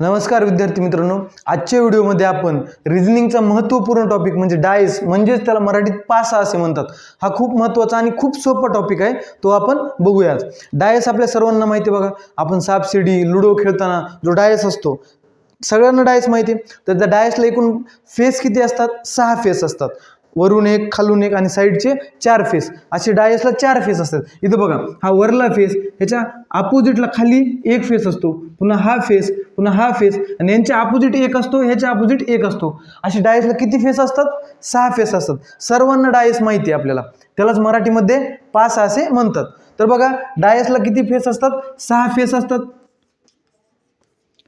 नमस्कार विद्यार्थी मित्रांनो. आजच्या व्हिडिओमध्ये आपण रिझनिंगचा महत्त्वपूर्ण टॉपिक म्हणजे डायस म्हणजेच त्याला मराठीत पासा असे म्हणतात. हा खूप महत्त्वाचा आणि खूप सोपा टॉपिक आहे तो आपण बघूयात. डायस आपल्या सर्वांना माहिती आहे बघा. आपण सापशिडी लुडो खेळताना जो डायस असतो सगळ्यांना डायस माहिती आहे. तर त्या डायसला एकूण फेस किती असतात? सहा फेस असतात. वरून एक खालून एक आणि साईडचे चार फेस असे डायसला चार फेस असतात. इथं बघा हा वरला फेस ह्याच्या अपोजिटला खाली एक फेस असतो. पुन्हा हा फेस पुन्हा हा फेस आणि यांच्या अपोजिट एक असतो ह्याच्या अपोजिट एक असतो. असे डायसला किती फेस असतात? सहा फेस असतात. सर्वांना डायस माहिती आहे आपल्याला. त्यालाच मराठीमध्ये पाच असे म्हणतात. तर बघा डायसला किती फेस असतात? सहा फेस असतात.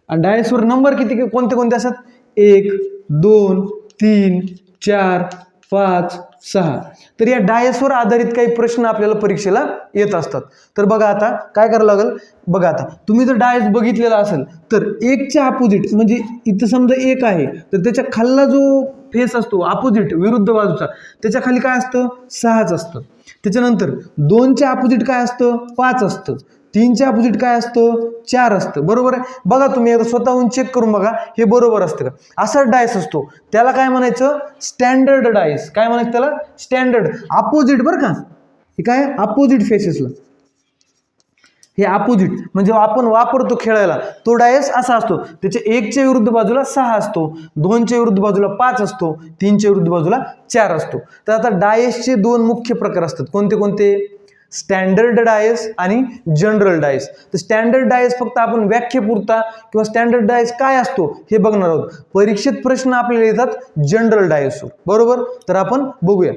आणि डायसवर नंबर किती कोणते कोणते असतात? एक दोन तीन चार पाच सहा. तर या डायसवर आधारित काही प्रश्न आपल्याला परीक्षेला येत असतात. तर बघा आता काय करावं लागेल? बघा आता तुम्ही जर डायस बघितलेला असेल तर एकच्या अपोजिट म्हणजे इथं समजा एक आहे तर त्याच्या खाल्ला जो फेस असतो अपोजिट विरुद्ध बाजूचा त्याच्याखाली काय असतं? सहाच असतं. त्याच्यानंतर दोनच्या अपोजिट काय असतं? पाच असतं. तीनच्या अपोजिट काय असतं? चार असतं. बरोबर आहे? बघा तुम्ही आता स्वतःहून चेक करून बघा. हे बरोबर असतं का? असा डायस असतो. त्याला काय म्हणायचं? स्टँडर्ड डायस काय म्हणायचं त्याला? स्टँडर्ड अपोजिट बरं का? हे काय? अपोजिट फेसेसला हे अपोजिट म्हणजे आपण वापरतो खेळायला. तो डायस असा असतो. त्याच्या एकच्या विरुद्ध बाजूला सहा असतो. दोनच्या विरुद्ध बाजूला पाच असतो. तीनच्या विरुद्ध बाजूला चार असतो. तर आता डायसचे दोन मुख्य प्रकार असतात. कोणते कोणते? स्टँडर्ड डायस आणि जनरल डायस तर स्टँडर्ड डायस फक्त आपण व्याख्येपुरता किंवा स्टँडर्ड डायस काय असतो हे बघणार आहोत. परीक्षेत प्रश्न आपल्याला येतात जनरल डायसवर बरोबर? तर आपण बघूया.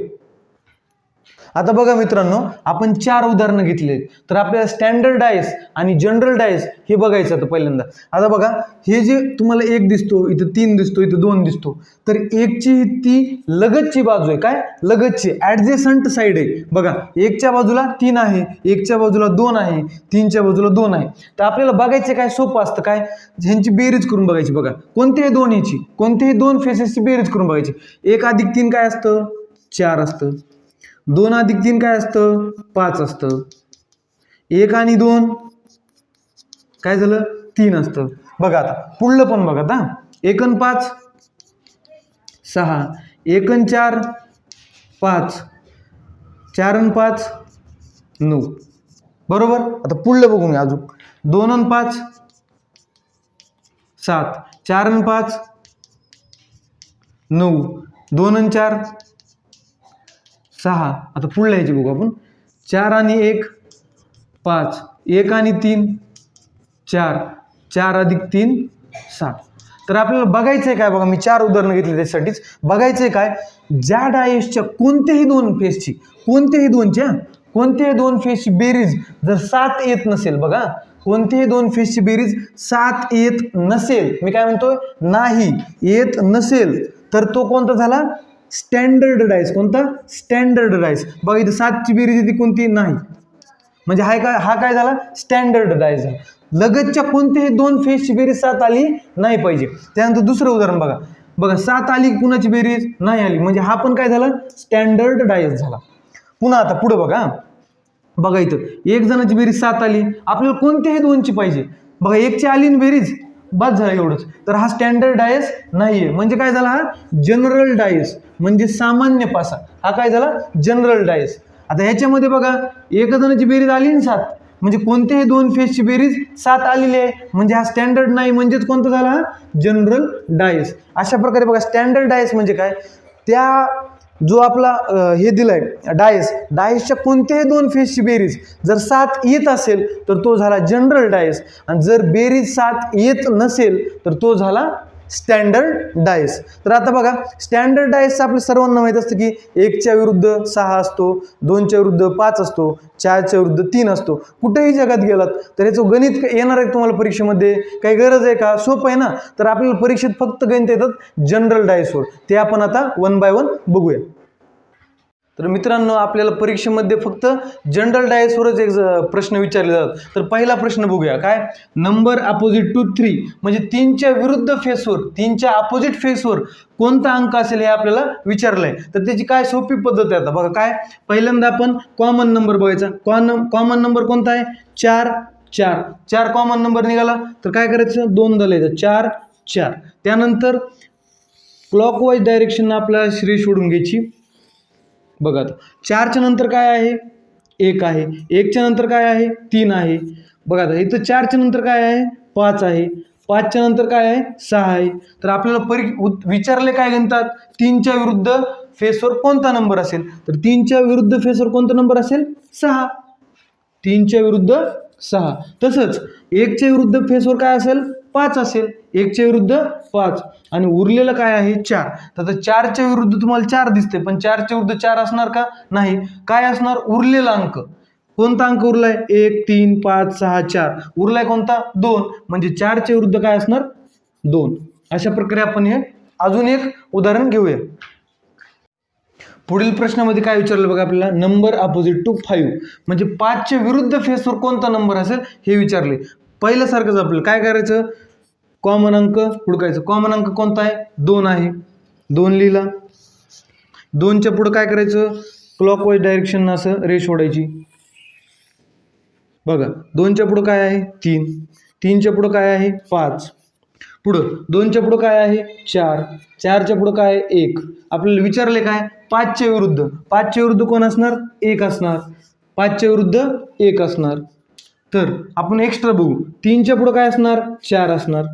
आता बघा मित्रांनो आपण चार उदाहरणं घेतली तर आपल्याला स्टँडर्ड डायस आणि जनरल डायस हे बघायचं आता पहिल्यांदा. आता बघा हे जे तुम्हाला एक दिसतो इथं तीन दिसतो इथं दोन दिसतो. तर एकची ती लगतची बाजू आहे. काय? लगतची. ॲडजेसंट साईड आहे. बघा एकच्या बाजूला तीन आहे एकच्या बाजूला दोन आहे तीनच्या बाजूला दोन आहे. तर आपल्याला बघायचं काय? सोपं असतं काय? ह्यांची बेरीज करून बघायची बघा. कोणत्याही दोन ह्याची कोणत्याही दोन फेसेसची बेरीज करून बघायची. एक अधिक तीन काय असतं? चार असतं. दोन अधिक तीन काय असतं? पाच असतं. एक आणि दोन काय झालं? तीन असतं. बघा आता पुढलं पण बघा आता एकन पाच सहा. एकन चार पाच. चारन पाच नऊ. बरोबर? आता पुढलं बघून घ्या अजून. दोन अन पाच सात. चार अन पाच नऊ. दोन अन चार सहा. आता पुढल्या ह्याची बघू आपण. चार आणि एक पाच. एक आणि तीन चार. चार अधिक तीन सात तर आपल्याला बघायचं आहे काय बघा मी चार उदाहरणं घेतली त्यासाठीच बघायचं आहे काय? ज्या डायसच्या कोणत्याही दोन फेसची कोणत्याही दोनच्या कोणत्याही दोन फेसची बेरीज जर सात येत नसेल बघा कोणत्याही दोन फेसची बेरीज सात येत नसेल. मी काय म्हणतोय? नाही येत नसेल. तर तो कोणता झाला? स्टँडर्ड डाईस कोणता? स्टँडर्ड डाईस बघा इथं सातची बेरीज येते कोणती? नाही. म्हणजे हा काय हा काय झाला? स्टँडर्ड डाईस झाला. लगतच्या कोणत्याही दोन फेसची बेरीज सात आली नाही पाहिजे. त्यानंतर दुसरं उदाहरण बघा. बघा सात आली कुणाची बेरीज नाही आली. म्हणजे हा पण काय झाला? स्टँडर्ड डायस झाला. पुन्हा आता पुढं बघा. बघा इथं. एक जणाची बेरीज सात आली. आपल्याला कोणत्याही दोनची पाहिजे. बघा एकची आली ना बेरीज. बस झालं एवढंच. तर हा स्टँडर्ड डायस नाही आहे म्हणजे काय झाला हा? जनरल डायस म्हणजे सामान्य पासा. हा काय झाला? जनरल डायस आता ह्याच्यामध्ये बघा एक जणाची बेरीज आली ना सात. म्हणजे कोणत्याही दोन फेसची बेरीज सात आलेली आहे. म्हणजे हा स्टँडर्ड नाही म्हणजेच कोणता झाला हा? जनरल डायस अशा प्रकारे बघा स्टँडर्ड डायस म्हणजे काय? त्या जो आपला हे दिलाय डायस डायसच्या कोणत्याही दोन फेसची बेरीज जर सात येत असेल तर तो झाला जनरल डायस. आणि जर बेरीज सात येत नसेल तर तो झाला स्टँडर्ड डायस तर आता बघा स्टँडर्ड डायसचं आपल्या सर्वांना माहीत असतं की एकच्या विरुद्ध सहा असतो दोनच्या विरुद्ध पाच असतो चारच्या विरुद्ध तीन असतो. कुठेही जगात गेलात तर याचं गणित येणार आहे तुम्हाला परीक्षेमध्ये. काही गरज आहे का? सोपं आहे ना? तर आपल्याला परीक्षेत फक्त गणित येतात जनरल डायसवर ते आपण आता वन बाय वन बघूया. तर मित्रांनो आपल्याला परीक्षेमध्ये फक्त जनरल डायसवरच एक ज- प्रश्न विचारले जातात. तर पहिला प्रश्न बघूया. काय? नंबर अपोजिट टू थ्री म्हणजे तीनच्या विरुद्ध फेसवर तीनच्या अपोजिट फेसवर कोणता अंक असेल हे आपल्याला विचारलं आहे तर त्याची काय सोपी पद्धत आहे आता. बघा काय? पहिल्यांदा आपण कॉमन नंबर बघायचा. कॉन कॉमन नंबर कोणता आहे? चार चार. चार कॉमन नंबर निघाला. तर काय करायचं? दोन लिहायचं चार चार. त्यानंतर क्लॉकवाईज डायरेक्शन आपल्याला श्री सोडून घ्यायची. बघा चारच्या नंतर काय आहे? एक आहे. एकच्या नंतर काय आहे? तीन आहे. बघा आता इथं चारच्या नंतर काय आहे? पाच आहे. पाचच्या नंतर काय आहे? सहा आहे. तर आपल्याला परी उत- विचारले काय गणतात तीनच्या विरुद्ध फेसवर कोणता नंबर असेल? तर तीनच्या विरुद्ध फेसवर कोणता नंबर असेल? सहा. तीनच्या विरुद्ध सहा. तसंच एकच्या विरुद्ध फेसवर काय असेल? पाच असेल. एकच्या विरुद्ध पाच. आणि उरलेलं काय आहे? चार. तर आता चारच्या विरुद्ध तुम्हाला चार दिसते पण चारच्या विरुद्ध चार असणार का? नाही. काय असणार? उरलेला अंक. कोणता अंक उरलाय? एक तीन पाच सहा चार. उरलाय कोणता? दोन. म्हणजे चारच्या विरुद्ध काय असणार? दोन. अशा प्रकारे आपण हे अजून एक उदाहरण घेऊया. पुढील प्रश्नामध्ये काय विचारलं बघा आपल्याला? नंबर अपोजिट टू फाईव्ह म्हणजे पाचच्या विरुद्ध फेसवर कोणता नंबर असेल? हे विचारले. पहिल्यासारखंच आपल्याला काय करायचं? कॉमन अंक हुडकायचं कॉमन अंक कोणता आहे? दोन आहे. दोन लिहिला. दोनच्या पुढं काय करायचं? क्लॉकवाईज डायरेक्शन असं रेश ओढायची. बघा दोनच्या पुढं काय आहे? तीन. तीनच्या पुढं काय आहे? पाच. पुढं दोनच्या पुढं काय आहे? चार. चारच्या पुढं काय आहे? एक. आपल्याला विचारले काय? पाचच्या विरुद्ध. पाचच्या विरुद्ध कोण असणार? एक असणार. पाचच्या विरुद्ध एक असणार. तर आपण एक्स्ट्रा बघू. तीनच्या पुढं काय असणार? चार असणार.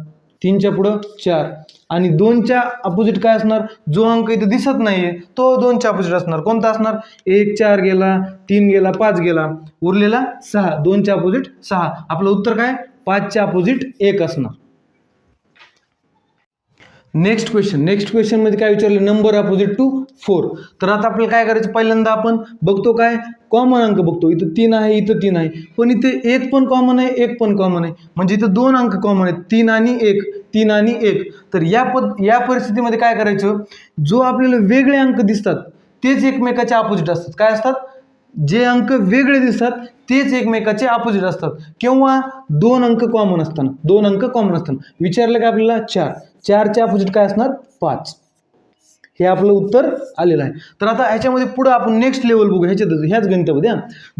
तीनच्या पुढं चार. आणि दोनच्या अपोजिट काय असणार? जो अंक इथं दिसत नाही आहे तो दोनच्या अपोजिट असणार. कोणता असणार? एक चार गेला तीन गेला पाच गेला. उरलेला सहा. दोनच्या अपोजिट सहा. आपलं उत्तर काय? पाचच्या अपोजिट एक असणार. नेक्स्ट क्वेश्चन नेक्स्ट क्वेश्चनमध्ये काय विचारलं? नंबर अपोजिट टू फोर तर आता आपल्याला काय करायचं? पहिल्यांदा आपण बघतो काय? कॉमन अंक बघतो. इथं तीन आहे इथं तीन आहे. पण इथे एक पण कॉमन आहे एक पण कॉमन आहे. म्हणजे इथं दोन अंक कॉमन आहेत. तीन आणि एक. तीन आणि एक. तर या पद या परिस्थितीमध्ये काय करायचं? जो आपल्याला वेगळे अंक दिसतात तेच एकमेकाच्या अपोजिट असतात. काय असतात? जे अंक वेगळे दिसतात तेच एकमेकाचे अपोजिट असतात. किंवा दोन अंक कॉमन असताना. दोन अंक कॉमन असताना. विचारलं का आपल्याला? चार. चारचे अपोजिट काय असणार? पाच. हे आपलं उत्तर आलेलं आहे. तर आता ह्याच्यामध्ये पुढं आपण नेक्स्ट लेवल बघू. ह्याच्यात ह्याच गणितामध्ये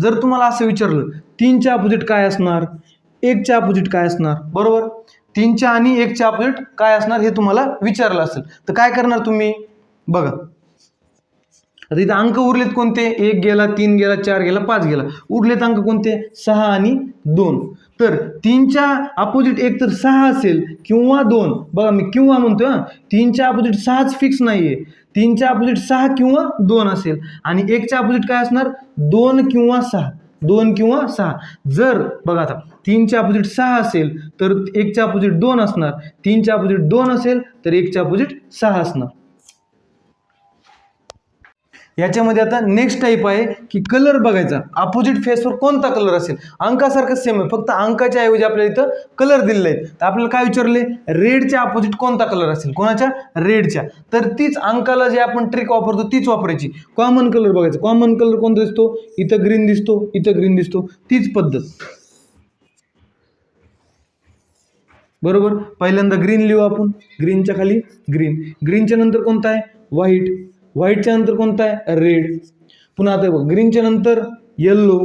जर तुम्हाला असं विचारलं तीनच्या अपोजिट काय असणार? एकच्या अपोजिट काय असणार? बरोबर? तीनच्या आणि एकच्या अपोजिट काय असणार हे तुम्हाला विचारलं असेल. तर काय करणार तुम्ही? बघा. आता इथं अंक उरलेत कोणते? एक गेला तीन गेला चार गेला पाच गेला. उरलेत अंक कोणते? सहा आणि दोन. तर तीनच्या अपोजिट एक तर सहा असेल किंवा दोन. बघा मी किंवा म्हणतो हां. तीनच्या अपोजिट सहाच फिक्स नाही आहे तीनच्या अपोजिट सहा किंवा दोन असेल. आणि एकच्या अपोजिट काय असणार? दोन किंवा सहा. दोन किंवा सहा. जर बघा आता तीनच्या अपोजिट सहा असेल तर एकच्या अपोजिट दोन असणार. तीनच्या अपोजिट दोन असेल तर एकच्या अपोजिट सहा असणार. याच्यामध्ये आता नेक्स्ट टाईप आहे की कलर बघायचा. अपोजिट फेसवर कोणता कलर असेल? अंकासारखं सेम आहे. फक्त अंकाच्या ऐवजी आपल्याला इथं कलर दिलेले आहेत. तर आपल्याला काय विचारले? रेडच्या अपोजिट कोणता कलर असेल? कोणाच्या? रेडच्या तर तीच अंकाला जे आपण ट्रिक वापरतो तीच वापरायची. कॉमन कलर बघायचा. कॉमन कलर कोणता दिसतो? इथं ग्रीन दिसतो इथं ग्रीन दिसतो. तीच पद्धत. बरोबर? पहिल्यांदा ग्रीन लिहू आपण. ग्रीनच्या खाली ग्रीन ग्रीनच्या नंतर कोणता आहे? व्हाईट व्हाईटच्या नंतर कोणता आहे? रेड पुन्हा आता बघ ग्रीनच्या नंतर येल्लो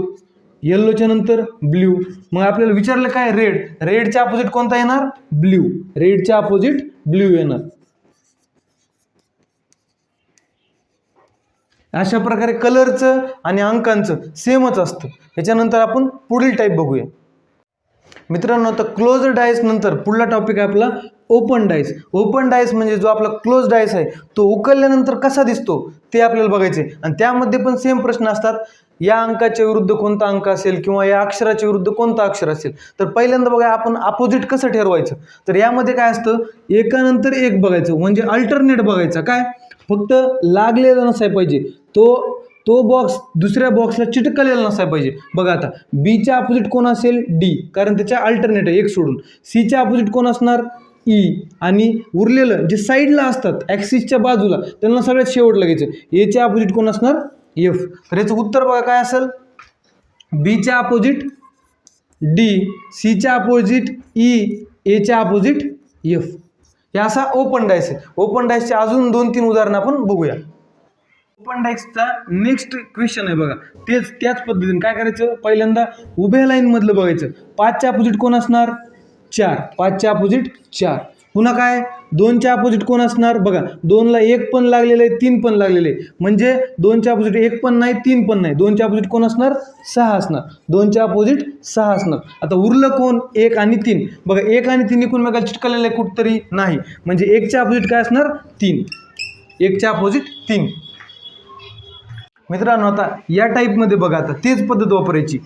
येल्लोच्या नंतर ब्ल्यू मग आपल्याला विचारलं काय? रेड रेडच्या अपोजिट कोणता येणार? ब्ल्यू रेडच्या अपोजिट ब्ल्यू येणार. अशा प्रकारे कलरचं आणि अंकांचं सेमच असतं. त्याच्यानंतर आपण पुढील टाईप बघूया. मित्रांनो आता क्लोज डायस नंतर पुढला टॉपिक आहे आपला ओपन डायस ओपन डायस म्हणजे जो आपला क्लोज डायस आहे तो उकलल्यानंतर कसा दिसतो ते आपल्याला बघायचे आणि त्यामध्ये पण सेम प्रश्न असतात. या अंकाच्या विरुद्ध कोणता अंक असेल किंवा या अक्षराच्या विरुद्ध कोणता अक्षर असेल? तर पहिल्यांदा बघा आपण अपोजिट कसं ठरवायचं? तर यामध्ये काय असतं? एकानंतर एक बघायचं म्हणजे अल्टरनेट बघायचा. काय? फक्त लागलेला नसाय पाहिजे. तो तो बॉक्स दुसऱ्या बॉक्सला चिटकलेला नसायला पाहिजे. बघा आता बीच्या अपोजिट कोण असेल? डी कारण त्याच्या अल्टरनेट आहे एक सोडून. सीच्या अपोजिट कोण असणार? ई आणि उरलेलं जे साईडला असतात ॲक्सिसच्या बाजूला त्यांना सगळ्यात शेवट घ्यायचं एच्या अपोजिट कोण असणार? एफ तर याचं उत्तर बघा काय असेल? बीच्या अपोजिट डी सीच्या अपोजिट ई एच्या अपोजिट एफ हे असा ओपन डायस आहे. ओपन डायसचे अजून दोन तीन उदाहरणं आपण बघूया. ओपन डायसचा नेक्स्ट क्वेश्चन आहे बघा. तेच त्याच पद्धतीने काय करायचं? पहिल्यांदा उभ्या लाईन मधलं बघायचं. पाचच्या अपोजिट कोण असणार? चार. पाचच्या अपोजिट चार. पुन्हा काय? दोनच्या अपोजिट कोण असणार? बघा दोनला एक पण लागलेलं आहे तीन पण लागलेले म्हणजे दोनच्या अपोजिट एक पण नाही तीन पण नाही. दोनच्या अपोजिट कोण असणार? सहा असणार. दोनच्या अपोजिट सहा असणार. आता उरलं कोण? एक आणि तीन. बघा एक आणि तीन एकूण चिटकलेलं आहे कुठतरी नाही. म्हणजे एकच्या अपोजिट काय असणार? तीन. एकच्या अपोजिट तीन. मित्रांनो आता या टाईपमध्ये बघा आता तेच पद्धत वापरायची.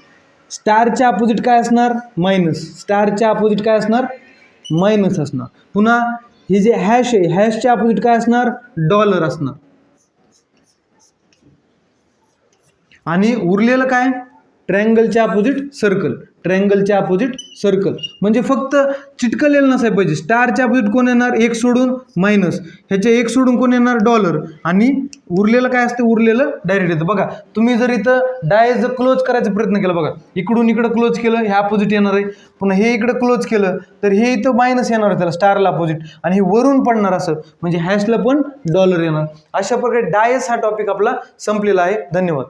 स्टारच्या अपोजिट काय असणार? मायनस स्टारच्या अपोजिट काय असणार? मायनस असणार. पुन्हा हे जे हॅश आहे हॅशच्या अपोजिट काय असणार? डॉलर असणार. आणि उरलेलं काय? ट्रँगलच्या अपोजिट सर्कल. ट्रँगलच्या अपोजिट सर्कल. म्हणजे फक्त चिटकलेलं नसायला पाहिजे. स्टारच्या अपोजिट कोण येणार? एक सोडून मायनस ह्याचे एक सोडून कोण येणार? डॉलर आणि उरलेलं काय असतं? उरलेलं डायरेक्ट येतं. बघा तुम्ही जर इथं डाय जर क्लोज करायचा प्रयत्न केला बघा इकडून इकडं क्लोज केलं हे अपोजिट येणार आहे. पुन्हा हे इकडं क्लोज केलं तर हे इथं मायनस येणार आहे त्याला स्टारला अपोजिट. आणि हे वरून पडणार असं. म्हणजे हॅशला पण डॉलर येणार. अशा प्रकारे डायस हा टॉपिक आपला संपलेला आहे. धन्यवाद.